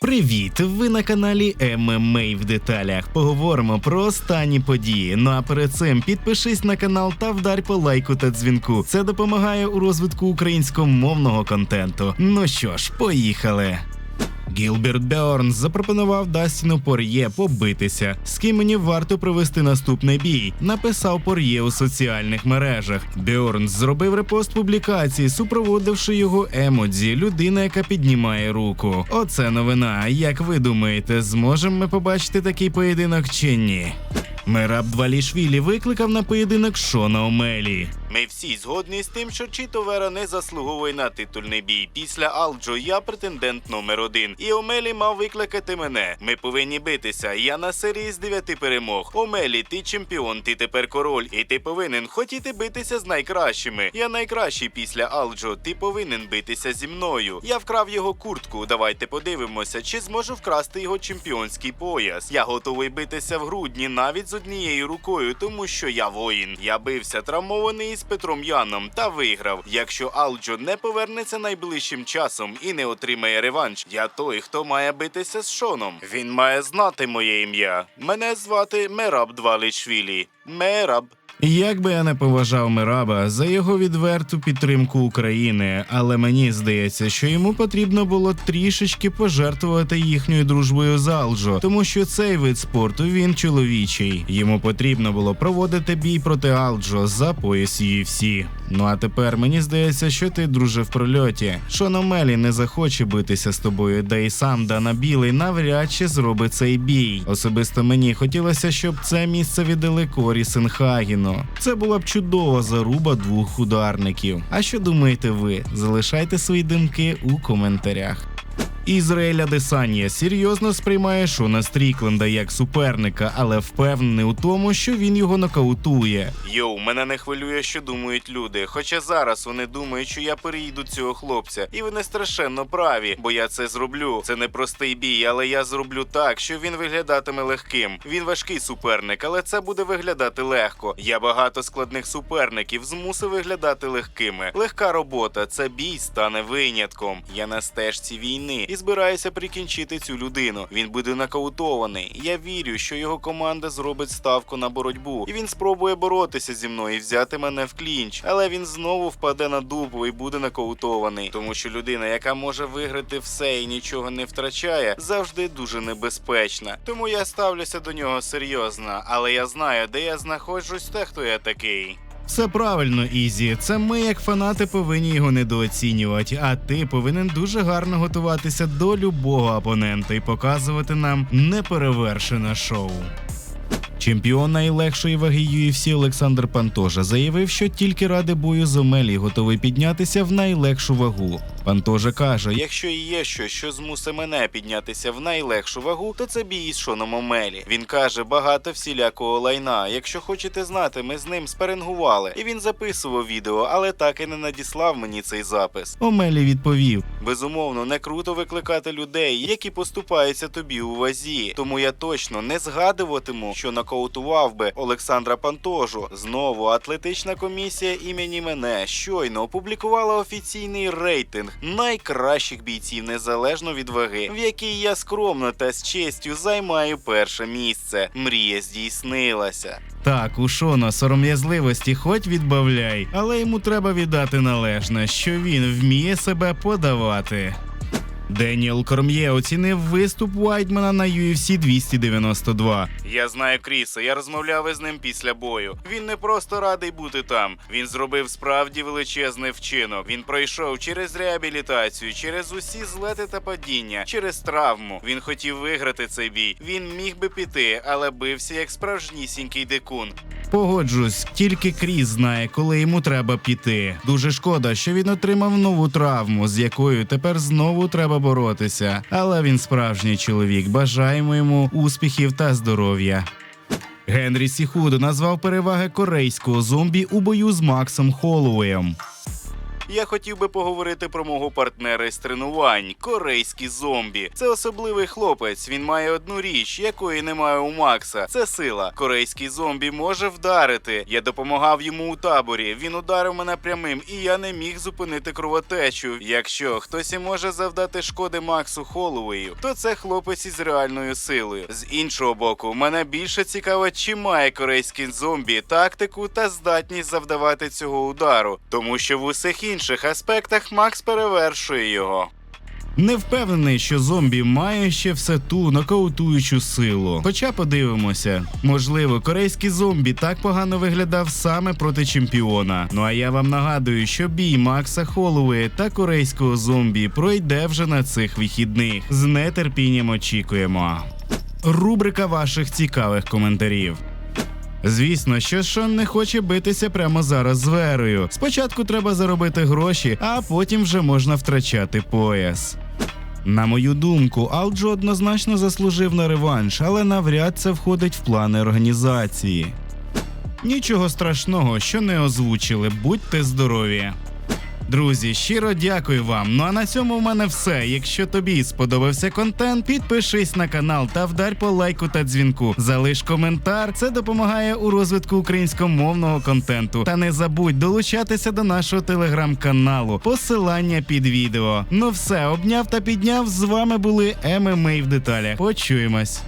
Привіт! Ви на каналі ММА в деталях. Поговоримо про останні події. Ну а перед цим підпишись на канал та вдарь по лайку та дзвінку. Це допомагає у розвитку українськомовного контенту. Ну що ж, поїхали. Гілберт Бьорнс запропонував Дастіну Пор'є побитися. З ким мені варто провести наступний бій. Написав Пор'є у соціальних мережах. Бьорнс зробив репост публікації, супроводивши його емодзі, людина, яка піднімає руку. Оце новина. Як ви думаєте, зможемо ми побачити такий поєдинок чи ні? Мераб Двалішвілі викликав на поєдинок Шона Омелі. Ми всі згодні з тим, що Чіто Вера не заслуговує на титульний бій. Після Алджо я претендент номер один. І Омелі мав викликати мене. Ми повинні битися. Я на серії з дев'яти перемог. Омелі, ти чемпіон, ти тепер король, і ти повинен хотіти битися з найкращими. Я найкращий після Алджо. Ти повинен битися зі мною. Я вкрав його куртку. Давайте подивимося, чи зможу вкрасти його чемпіонський пояс. Я готовий битися в грудні навіть з однією рукою, тому що я воїн. Я бився травмований із Петром Яном та виграв. Якщо Алджо не повернеться найближчим часом і не отримає реванш, я той, хто має битися з Шоном. Він має знати моє ім'я. Мене звати Мераб Двалішвілі. Мераб. Як би я не поважав Мираба за його відверту підтримку України, але мені здається, що йому потрібно було трішечки пожертвувати їхньою дружбою з Алджо, тому що цей вид спорту він чоловічий. Йому потрібно було проводити бій проти Алджо за пояс UFC. Ну а тепер мені здається, що ти, друже, в прольоті. Шон Мелі не захоче битися з тобою, да й сам Дана Білий навряд чи зробить цей бій. Особисто мені хотілося, щоб це місце віддали Корі Сенхагіну. Це була б чудова заруба двох ударників. А що думаєте ви? Залишайте свої думки у коментарях. Ізраїля Десанія серйозно сприймає Шона Стрікленда як суперника, але впевнений у тому, що він його нокаутує. Йоу, мене не хвилює, що думають люди. Хоча зараз вони думають, що я переїду цього хлопця, і вони страшенно праві, бо я це зроблю. Це не простий бій, але я зроблю так, що він виглядатиме легким. Він важкий суперник, але це буде виглядати легко. Я багато складних суперників змусив виглядати легкими. Легка робота, це бій стане винятком. Я на стежці війни і збираюся прикінчити цю людину. Він буде нокаутований. Я вірю, що його команда зробить ставку на боротьбу, і він спробує боротися зі мною і взяти мене в клінч. Але він знову впаде на дупу і буде нокаутований, тому що людина, яка може виграти все і нічого не втрачає, завжди дуже небезпечна. Тому я ставлюся до нього серйозно, але я знаю, де я знаходжусь та хто я такий. Все правильно, Ізі. Це ми, як фанати, повинні його недооцінювати. А ти повинен дуже гарно готуватися до любого опонента і показувати нам неперевершене шоу. Чемпіон найлегшої ваги UFC Олександр Пантожа заявив, що тільки ради бою з Омелі готовий піднятися в найлегшу вагу. Пантожа каже: якщо і є щось, що змусить мене піднятися в найлегшу вагу, то це бій із Шоном Омелі. Він каже багато всілякого лайна. Якщо хочете знати, ми з ним сперингували, і він записував відео, але так і не надіслав мені цей запис. Омелі відповів: безумовно, не круто викликати людей, які поступаються тобі у вазі. Тому я точно не згадуватиму, що нокаутував би Олександра Пантожу. Знову атлетична комісія імені мене щойно опублікувала офіційний рейтинг найкращих бійців незалежно від ваги, в якій я скромно та з честю займаю перше місце. Мрія здійснилася. Так, у Шона сором'язливості хоч відбавляй, але йому треба віддати належне, що він вміє себе подавати. Деніел Корм'є оцінив виступ Вайтмана на UFC 292. Я знаю Кріса, я розмовляв із ним після бою. Він не просто радий бути там. Він зробив справді величезний вчинок. Він пройшов через реабілітацію, через усі злети та падіння, через травму. Він хотів виграти цей бій. Він міг би піти, але бився як справжнісінький дикун. Погоджусь, тільки Кріс знає, коли йому треба піти. Дуже шкода, що він отримав нову травму, з якою тепер знову треба боротися. Але він справжній чоловік. Бажаємо йому успіхів та здоров'я. Генрі Сіхудо назвав переваги корейського зомбі у бою з Максом Холлоуєм. Я хотів би поговорити про мого партнера із тренувань корейський зомбі. Це особливий хлопець. Він має одну річ, якої немає у Макса. Це сила. Корейський зомбі може вдарити. Я допомагав йому у таборі. Він ударив мене прямим, і я не міг зупинити кровотечу. Якщо хтось і може завдати шкоди Максу Холлоуею, то це хлопець із реальною силою. З іншого боку, мене більше цікаво, чи має корейський зомбі тактику та здатність завдавати цього удару, тому що в усіх інших аспектах Макс перевершує його. Не впевнений, що зомбі має ще все ту нокаутуючу силу. Хоча подивимося, можливо, корейський зомбі так погано виглядав саме проти чемпіона. Ну а я вам нагадую, що бій Макса Холлоуея та корейського зомбі пройде вже на цих вихідних. З нетерпінням очікуємо. Рубрика ваших цікавих коментарів. Звісно, що Шон не хоче битися прямо зараз з Верою. Спочатку треба заробити гроші, а потім вже можна втрачати пояс. На мою думку, Алджо однозначно заслужив на реванш, але навряд це входить в плани організації. Нічого страшного, що не озвучили, будьте здорові. Друзі, щиро дякую вам. Ну а на цьому в мене все. Якщо тобі сподобався контент, підпишись на канал та вдарь по лайку та дзвінку. Залиш коментар, це допомагає у розвитку українськомовного контенту. Та не забудь долучатися до нашого телеграм-каналу. Посилання під відео. Ну все, обняв та підняв. З вами були ММА в деталях. Почуємось.